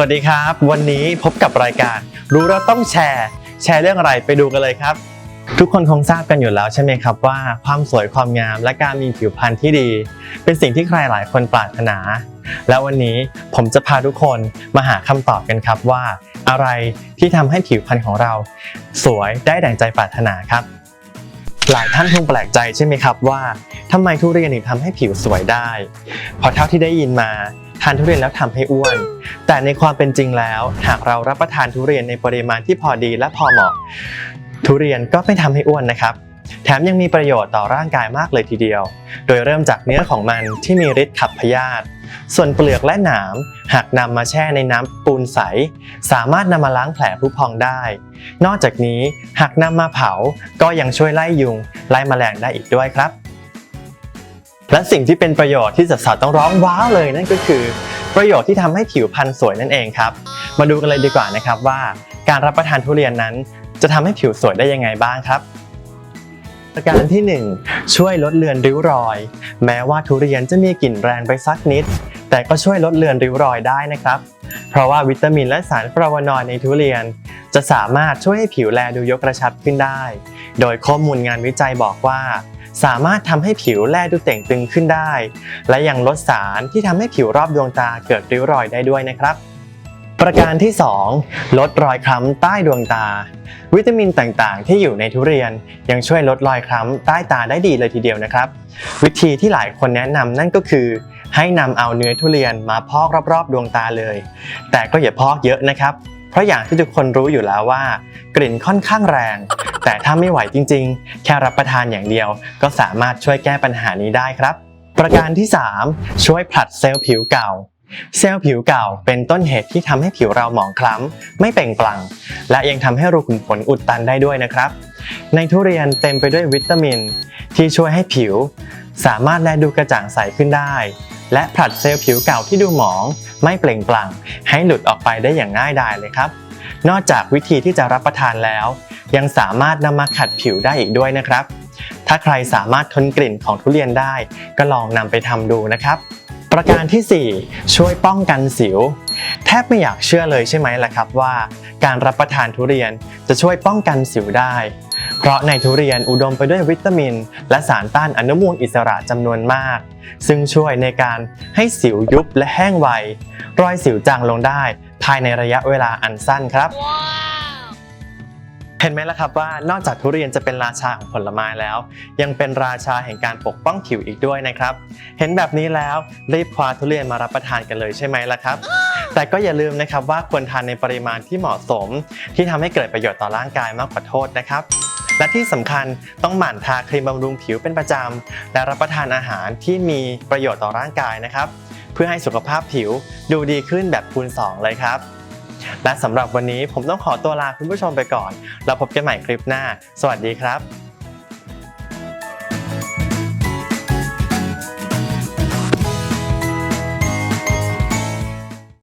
วัสดีครับ วันนี้พบกับรายการ รู้เราต้องแชร์ แชร์เรื่องอะไรไปดูกันเลยครับ ทุกคนคงทราบกันอยู่แล้วใช่ไหมครับว่า ความสวยความงามและการมีผิวพรรณที่ดี เป็นสิ่งที่ใครหลายคนปรารถนา แล้ววันนี้ผมจะพาทุกคนมาหาคำตอบกันครับว่า อะไรที่ทำให้ผิวพรรณของเรา สวยได้ดั่งใจปรารถนาครับ หลายท่านคงแปลกใจใช่ไหมครับว่าทำไมทุเรียนถึงทำให้ผิวสวยได้เพราะเท่าที่ได้ยินมา ทานทุเรียนแล้วทำให้อ้วน แต่ในความเป็นจริงแล้ว หากเรารับประทานทุเรียนในปริมาณที่พอดีและพอเหมาะ ทุเรียนก็ไม่ทำให้อ้วนนะครับ แถมยังมีประโยชน์ต่อร่างกายมากเลยทีเดียว โดยเริ่มจากเนื้อของมันที่มีฤทธิ์ขับพยาธิส่วนเปลือกและหนาม หากนำมาแช่ในน้ำปูนใส สามารถนำมาล้างแผลผุพองได้ นอกจากนี้หากนำมาเผาก็ยังช่วยไล่ยุง ไล่แมลงได้อีกด้วยครับ และสิ่งที่เป็นประโยชน์ที่สาวๆต้องร้องว้าวเลยนั่นก็คือ ประโยชน์ที่ทำให้ผิวพรรณสวยนั่นเองครับ มาดูกันเลยดีกว่านะครับว่า การรับประทานทุเรียนนั้น จะทำให้ผิวสวยได้ยังไงบ้างครับประการที่ 1 ช่วยลดเลือนริ้วรอย แม้ว่าทุเรียนจะมีกลิ่นแรงไปสักนิด แต่ก็ช่วยลดเลือนริ้วรอยได้นะครับ เพราะว่าวิตามินและสารฟลาวนอยด์ในทุเรียน จะสามารถช่วยให้ผิวแลดูยกกระชับขึ้นได้ โดยข้อมูลงานวิจัยบอกว่า สามารถทำให้ผิวแลดูเต่งตึงขึ้นได้ และยังลดสารที่ทำให้ผิวรอบดวงตาเกิดริ้วรอยได้ด้วยนะครับ ประการที่ 2 ลดรอยคล้ำใต้ดวงตา วิตามินต่างๆ ที่อยู่ในทุเรียนยังช่วยลดรอยคล้ำใต้ตาได้ดีเลยทีเดียวนะครับ วิธีที่หลายคนแนะนำนั่นก็คือ ให้นำเอาเนื้อทุเรียนมาพอกรอบๆดวงตาเลย แต่ก็อย่าพอกเยอะนะครับ เพราะอย่างที่ทุกคนรู้อยู่แล้วว่า กลิ่นค่อนข้างแรง แต่ถ้าไม่ไหวจริงๆ แค่รับประทานอย่างเดียว ก็สามารถช่วยแก้ปัญหานี้ได้ครับ ประการที่ 3 ช่วยผลัดเซลล์ผิวเก่า เซลล์ผิวเก่าเป็นต้นเหตุที่ทำให้ผิวเราหมองคล้ำไม่เปล่งปลั่ง และยังทำให้รูขุมขนอุดตันได้ด้วยนะครับ ในทุเรียนเต็มไปด้วยวิตามิน ที่ช่วยให้ผิว สามารถแลดูกระจ่างใสขึ้นได้ และผลัดเซลล์ผิวเก่าที่ดูหมอง ไม่เปล่งปลั่ง ให้หลุดออกไปได้อย่างง่ายดายเลยครับ นอกจากวิธีที่จะรับประทานแล้ว ยังสามารถนำมาขัดผิวได้อีกด้วยนะครับ ถ้าใครสามารถทนกลิ่นของทุเรียนได้ ก็ลองนำไปทำดูนะครับประการทีสี่4 ช่วยป้องกันสิว แทบไม่อยากเชื่อเลยใช่ไหมล่ะครับว่า การรับประทานทุเรียนจะช่วยป้องกันสิวได้ เพราะในทุเรียนอุดมไปด้วยวิตามิน และสารต้านอนุมูลอิสระจำนวนมาก ซึ่งช่วยในการให้สิวยุบและแห้งไว รอยสิวจางลงได้ ภายในระยะเวลาอันสั้นครับเห็นไหมล่ะครับว่านอกจากทุเรียนจะเป็นราชาของผลไม้แล้ว ยังเป็นราชาแห่งการปกป้องผิวอีกด้วยนะครับ เห็นแบบนี้แล้วรีบคว้าทุเรียนมารับประทานกันเลยใช่ไหมล่ะครับ แต่ก็อย่าลืมนะครับว่าควรทานในปริมาณที่เหมาะสม ที่ทำให้เกิดประโยชน์ต่อร่างกายมากกว่าโทษนะครับ และที่สำคัญต้องหมั่นทาครีมบำรุงผิวเป็นประจำ และรับประทานอาหารที่มีประโยชน์ต่อร่างกายนะครับ เพื่อให้สุขภาพผิวดูดีขึ้นแบบคูณสองเลยครับ และสำหรับวันนี้ผมต้องขอตัวลาคุณผู้ชมไปก่อน เราพบกันใหม่คลิปหน้า สวัสดีครับ